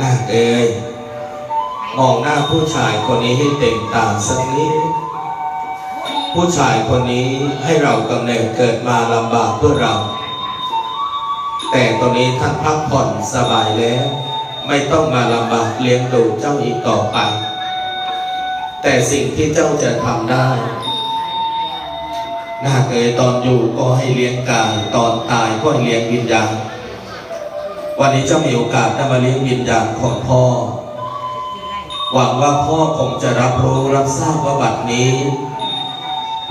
น่าเอ้ยมองหน้าผู้ชายคนนี้ให้เต็มตาสักนิดผู้ชายคนนี้ให้เรากำเนิดเกิดมาลำบากเพื่อเรา แต่ตอนนี้ท่านพักผ่อนสบายแล้ว ไม่ต้องมาลำบากเลี้ยงดูเจ้าอีกต่อไป แต่สิ่งที่เจ้าจะทำได้น่าเกยตอนอยู่ก็ให้เลี้ยงกาย ตอนตายก็ให้เลี้ยงวิญญาณ วันนี้เจ้ามีโอกาสได้มาเลี้ยงวิญญาณของพ่อ หวังว่าพ่อคงจะรับรู้รับทราบว่าบัดนี้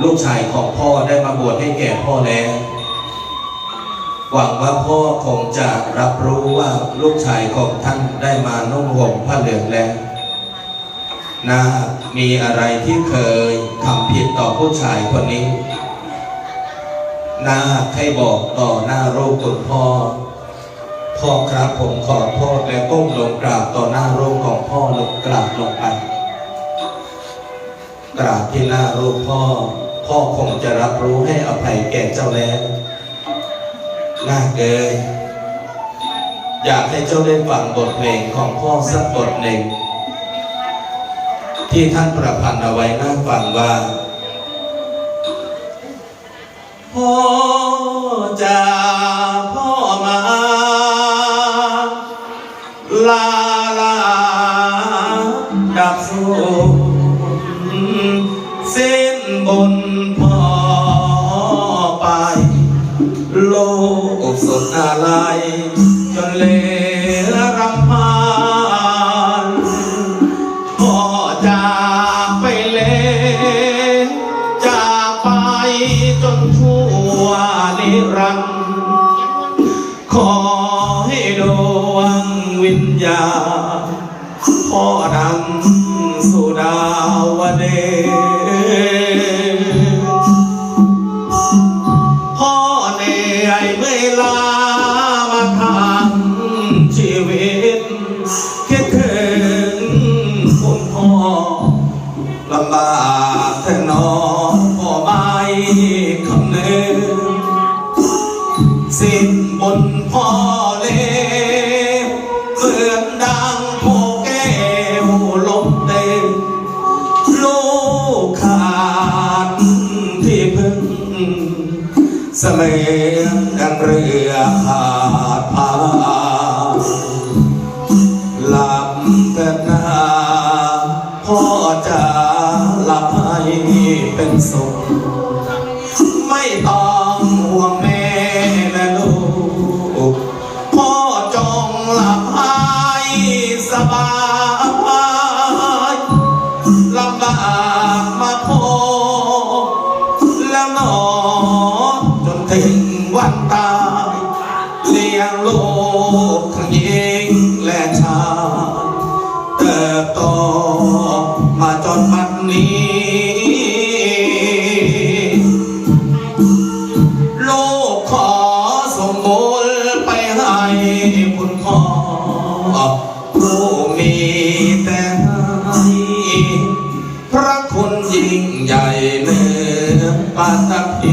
ลูกชายของพ่อได้มาบวชให้แก่พ่อแล้ว หวังว่าพ่อคงจะรับรู้ว่าลูกชายของท่านได้มานุ่งห่มผ้าเหลืองแล้วนามีอะไรที่เคยทำผิดต่อผู้ชายคนนี้นาให้บอกต่อหน้ารูปคุณพ่อ พ่อครับผมขอโทษและก้มลงกราบต่อหน้ารูปของพ่อลงกราบลงไปกราบที่หน้ารูปพ่อ พ่อคงจะรับรู้ให้อภัยแก่เจ้าแล้วน่าเกยอยากให้เจ้าได้ฟังบทเพลงของพ่อสักบทหนึ่ง ที่ท่านประพันธ์เอาไว้น่าฟังว่าพ่อ ลาลาดับสูญสิ้นบนพอไป โลกสดอะไรจนเลรำพานพ่อจากไปเลจากไปจนชั่วนิรันดร์ ขอให้ดวงวิญญาณพ่อดังสุดาวเดชพ่อเหนื่อยเมื่อยล้ามาทางชีวิต คิดถึงคุณพ่อลำบากเธอน้องพ่อ นบนพ่อเลวเหมือนดังโพแก้วลมเต็มลูกขาดที่พึ่งเสมือนดังเรือขาดพาหลับเถิดนาพ่อจะหลับให้เป็นสุขไม่ต้อ สบายลำบากมาพอแล้วหนอจนถึงวันตาย พระคุณยิ่งใหญ่เหนือปาตพี